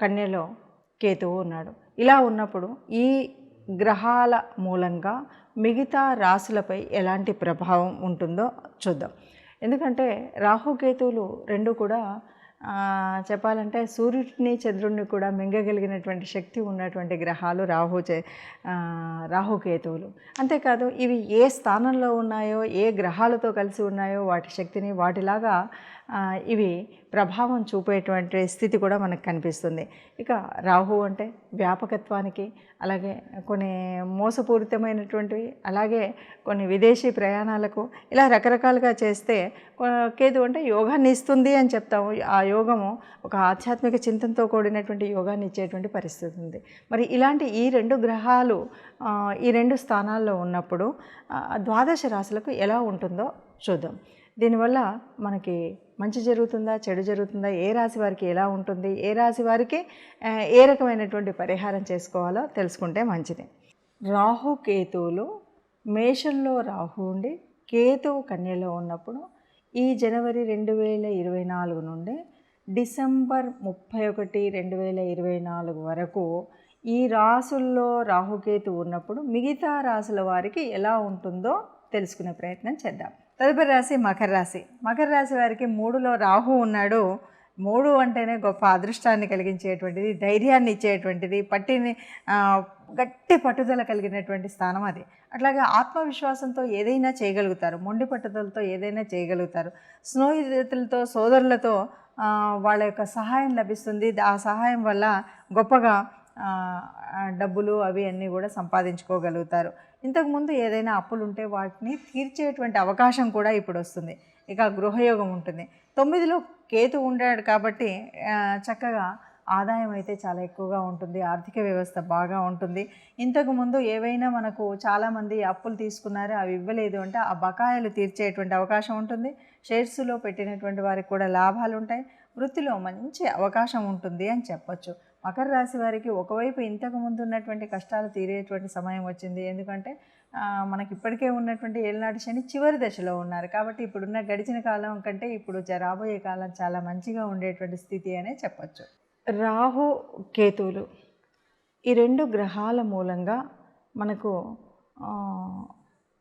కన్యలో కేతువు ఉన్నాడు. ఇలా ఉన్నప్పుడు ఈ గ్రహాల మూలంగా మిగతా రాశులపై ఎలాంటి ప్రభావం ఉంటుందో చూద్దాం. ఎందుకంటే రాహుకేతువులు రెండు కూడా చెప్పాలంటే సూర్యుడిని చంద్రుడిని కూడా మింగగలిగినటువంటి శక్తి ఉన్నటువంటి గ్రహాలు రాహు చే రాహుకేతువులు అంతేకాదు ఇవి ఏ స్థానంలో ఉన్నాయో ఏ గ్రహాలతో కలిసి ఉన్నాయో వాటి శక్తిని వాటిలాగా ఇవి ప్రభావం చూపేటువంటి స్థితి కూడా మనకు కనిపిస్తుంది. ఇక రాహు అంటే వ్యాపకత్వానికి అలాగే కొన్ని మోసపూరితమైనటువంటివి అలాగే కొన్ని విదేశీ ప్రయాణాలకు ఇలా రకరకాలుగా చేస్తే కేతు అంటే యోగాన్ని ఇస్తుంది అని చెప్తాము. ఆ యోగము ఒక ఆధ్యాత్మిక చింతనతో కూడినటువంటి యోగాన్ని ఇచ్చేటువంటి పరిస్థితి ఉంది. మరి ఇలాంటి ఈ రెండు గ్రహాలు ఈ రెండు స్థానాల్లో ఉన్నప్పుడు ద్వాదశ రాశులకు ఎలా ఉంటుందో చూద్దాం. దీనివల్ల మనకి మంచి జరుగుతుందా చెడు జరుగుతుందా ఏ రాశి వారికి ఎలా ఉంటుంది ఏ రాశి వారికి ఏ రకమైనటువంటి పరిహారం చేసుకోవాలో తెలుసుకుంటే మంచిది. రాహు కేతువులు మేషంలో రాహు ఉండి కేతువు కన్యలో ఉన్నప్పుడు ఈ జనవరి రెండు వేల ఇరవై నాలుగు నుండి డిసెంబర్ ముప్పై ఒకటి రెండు వేల ఇరవై నాలుగు వరకు ఈ రాసుల్లో రాహుకేతు ఉన్నప్పుడు మిగతా రాసుల వారికి ఎలా ఉంటుందో తెలుసుకునే ప్రయత్నం చేద్దాం. తదుపరి రాశి మకర రాశి. మకర రాశి వారికి మూడులో రాహు ఉన్నాడు. మూడు అంటేనే గొప్ప అదృష్టాన్ని కలిగించేటువంటిది ధైర్యాన్ని ఇచ్చేటువంటిది పట్టిని గట్టి పట్టుదల కలిగినటువంటి స్థానం అది. అట్లాగే ఆత్మవిశ్వాసంతో ఏదైనా చేయగలుగుతారు. మొండి పట్టుదలతో ఏదైనా చేయగలుగుతారు. స్నేహితులతో సోదరులతో వాళ్ళ యొక్క సహాయం లభిస్తుంది. ఆ సహాయం వల్ల గొప్పగా డబ్బులు అవి అన్నీ కూడా సంపాదించుకోగలుగుతారు. ఇంతకుముందు ఏదైనా అప్పులు ఉంటే వాటిని తీర్చేటువంటి అవకాశం కూడా ఇప్పుడు వస్తుంది. ఇక గృహయోగం ఉంటుంది. తొమ్మిదిలో కేతు ఉండాడు కాబట్టి చక్కగా ఆదాయం అయితే చాలా ఎక్కువగా ఉంటుంది. ఆర్థిక వ్యవస్థ బాగా ఉంటుంది. ఇంతకుముందు ఏవైనా మనకు చాలామంది అప్పులు తీసుకున్నారు అవి ఇవ్వలేదు అంటే ఆ బకాయిలు తీర్చేటువంటి అవకాశం ఉంటుంది. షేర్స్లో పెట్టినటువంటి వారికి కూడా లాభాలు ఉంటాయి వృత్తిలో మంచి అవకాశం ఉంటుంది అని చెప్పొచ్చు. మకర రాశి వారికి ఒకవైపు ఇంతకు ముందు ఉన్నటువంటి కష్టాలు తీరేటువంటి సమయం వచ్చింది. ఎందుకంటే మనకి ఇప్పటికే ఉన్నటువంటి ఏళ్ళనాటి శని చివరి దశలో ఉన్నారు. కాబట్టి ఇప్పుడున్న గడిచిన కాలం కంటే ఇప్పుడు రాబోయే కాలం చాలా మంచిగా ఉండేటువంటి స్థితి అనే చెప్పచ్చు. రాహు కేతువులు ఈ రెండు గ్రహాల మూలంగా మనకు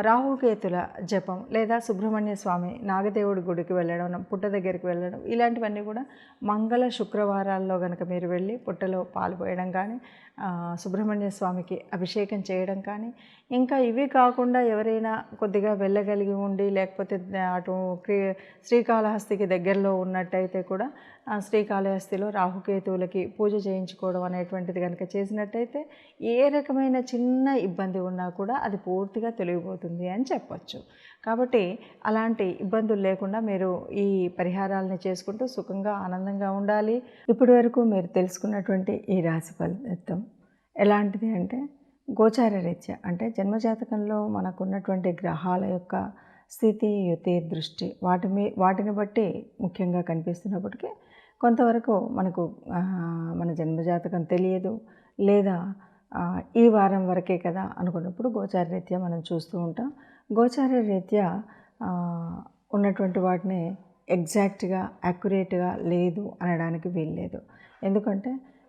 రాహుకేతుల జపం లేదా సుబ్రహ్మణ్య స్వామి నాగదేవుడి గుడికి వెళ్ళడం పుట్ట దగ్గరికి వెళ్ళడం ఇలాంటివన్నీ కూడా మంగళ శుక్రవారాల్లో కనుక మీరు వెళ్ళి పుట్టలో పాలు పోయడం కానీ సుబ్రహ్మణ్య స్వామికి అభిషేకం చేయడం కానీ ఇంకా ఇవి కాకుండా ఎవరైనా కొద్దిగా వెళ్ళగలిగి ఉండి లేకపోతే అటు శ్రీకాళహస్తికి దగ్గరలో ఉన్నట్టయితే కూడా శ్రీకాళహస్తిలో రాహుకేతువులకి పూజ చేయించుకోవడం అనేటువంటిది కనుక చేసినట్టయితే ఏ రకమైన చిన్న ఇబ్బంది ఉన్నా కూడా అది పూర్తిగా తొలగిపోతుంది అని చెప్పచ్చు. కాబట్టి అలాంటి ఇబ్బందులు లేకుండా మీరు ఈ పరిహారాలను చేసుకుంటూ సుఖంగా ఆనందంగా ఉండాలి. ఇప్పటి వరకు మీరు తెలుసుకున్నటువంటి ఈ రాశి ఫలితం ఎలాంటిది అంటే గోచార రీత్యా అంటే జన్మజాతకంలో మనకున్నటువంటి గ్రహాల యొక్క స్థితి యుతి దృష్టి వాటి మీ వాటిని బట్టి ముఖ్యంగా కనిపిస్తున్నప్పటికీ కొంతవరకు మనకు మన జన్మజాతకం తెలియదు. లేదా ఈ వారం వరకే కదా అనుకున్నప్పుడు గోచార రీత్యా మనం చూస్తూ ఉంటాం. గోచార రీత్యా ఉన్నటువంటి వాటిని ఎగ్జాక్ట్గా యాక్యురేట్గా లేదు అనడానికి వీల్లేదు. ఎందుకంటే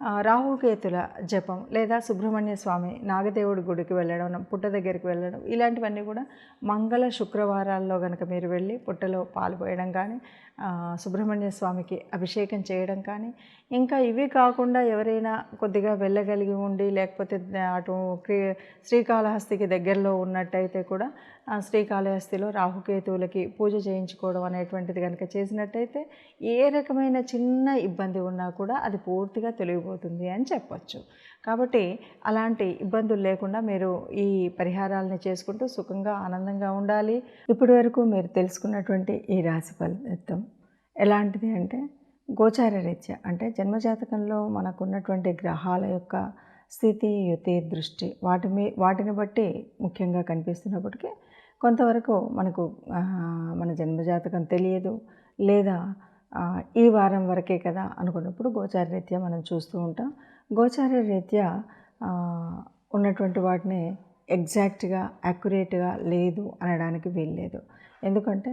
రాహుకేతుల జపం లేదా సుబ్రహ్మణ్య స్వామి నాగదేవుడి గుడికి వెళ్ళడం పుట్ట దగ్గరికి వెళ్ళడం ఇలాంటివన్నీ కూడా మంగళ శుక్రవారాల్లో కనుక మీరు వెళ్ళి పుట్టలో పాలు పోయడం కానీ సుబ్రహ్మణ్య స్వామికి అభిషేకం చేయడం కానీ ఇంకా ఇవి కాకుండా ఎవరైనా కొద్దిగా వెళ్ళగలిగి ఉండి లేకపోతే అటు శ్రీకాళహస్తికి దగ్గరలో ఉన్నట్టయితే కూడా శ్రీకాళహస్తిలో రాహుకేతువులకి పూజ చేయించుకోవడం అనేటువంటిది కనుక చేసినట్టయితే ఏ రకమైన చిన్న ఇబ్బంది ఉన్నా కూడా అది పూర్తిగా తొలగిపోతుంది అని చెప్పొచ్చు. కాబట్టి అలాంటి ఇబ్బందులు లేకుండా మీరు ఈ పరిహారాలని చేసుకుంటూ సుఖంగా ఆనందంగా ఉండాలి. ఇప్పటి వరకు మీరు తెలుసుకున్నటువంటి ఈ రాశి ఫలితం ఎలాంటిది అంటే గోచార రీత్యా అంటే జన్మజాతకంలో మనకున్నటువంటి గ్రహాల యొక్క స్థితి యుతి దృష్టి వాటి మీ వాటిని బట్టి ముఖ్యంగా కనిపిస్తున్నప్పటికీ కొంతవరకు మనకు మన జన్మజాతకం తెలియదు లేదా ఈ వారం వరకే కదా అనుకున్నప్పుడు గోచార రీత్యా మనం చూస్తూ ఉంటాం. గోచార రీత్యా ఉన్నటువంటి వాటిని ఎగ్జాక్ట్గా యాక్యురేట్గా లేదు అనడానికి వీల్లేదు. ఎందుకంటే